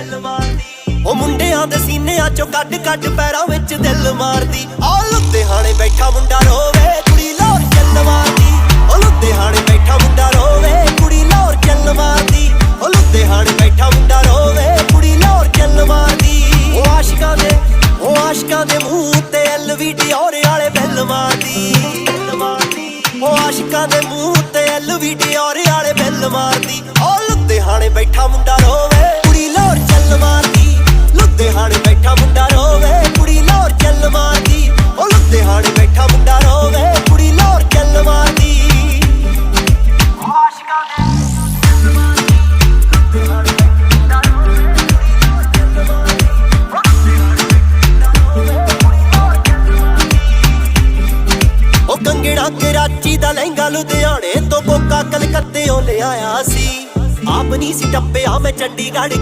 ਬੈਲ ਮਾਰਦੀ। ਉਹ ਮੁੰਡਿਆਂ ਦੇ ਸੀਨਿਆਂ ਚੋਂ ਕੱਢ ਕੱਢ ਪੈਰਾਂ ਵਿੱਚ ਦਿਲ ਮਾਰਦੀ। ਆ ਲੁੱਧਿਆਣੇ ਬੈਠਾ ਮੁੰਡਾ ਰੋਵੇ, ਕੁੜੀ ਲੋਰ ਚੱਲ ਮਾਰਦੀ। ਉਹ ਲੁੱਧਿਆਣੇ ਬੈਠਾ ਮੁੰਡਾ ਰੋਵੇ, ਕੁੜੀ ਲੋਰ ਚੱਲ ਮਾਰਦੀ। ਉਹ ਲੁੱਧਿਆਣੇ ਬੈਠਾ ਮੁੰਡਾ ਰੋਵੇ, ਕੁੜੀ ਲੋਰ ਚੱਲ ਮਾਰਦੀ। ਉਹ ਆਸ਼ਿਕਾਂ ਦੇ, ਉਹ ਆਸ਼ਿਕਾਂ ਦੇ ਮੂੰਹ ਤੇ ਐਲਵੀਡੀ ਔਰੇ ਵਾਲੇ ਬੈਲ ਮਾਰਦੀ। ਮਾਰਦੀ ਉਹ ਆਸ਼ਿਕਾਂ ਦੇ ਮੂੰਹ ਤੇ ਐਲਵੀਡੀ ਔਰੇ ਵਾਲੇ ਬੈਲ ਮਾਰਦੀ। ਉਹ ਕੰਗੜਾ ਕਰਾਚੀ ਦਾ ਲਹਿੰਗਾ ਲੁਧਿਆਣੇ ਤੋਂ ਕੋਕਾ ਕਲਕੱਤੇੋਂ ਲਿਆਇਆ ਸੀ। ਆਪ ਨਹੀਂ ਸੀ ਟੱਪਿਆ, ਮੈਂ ਚੰਡੀਗੜ੍ਹ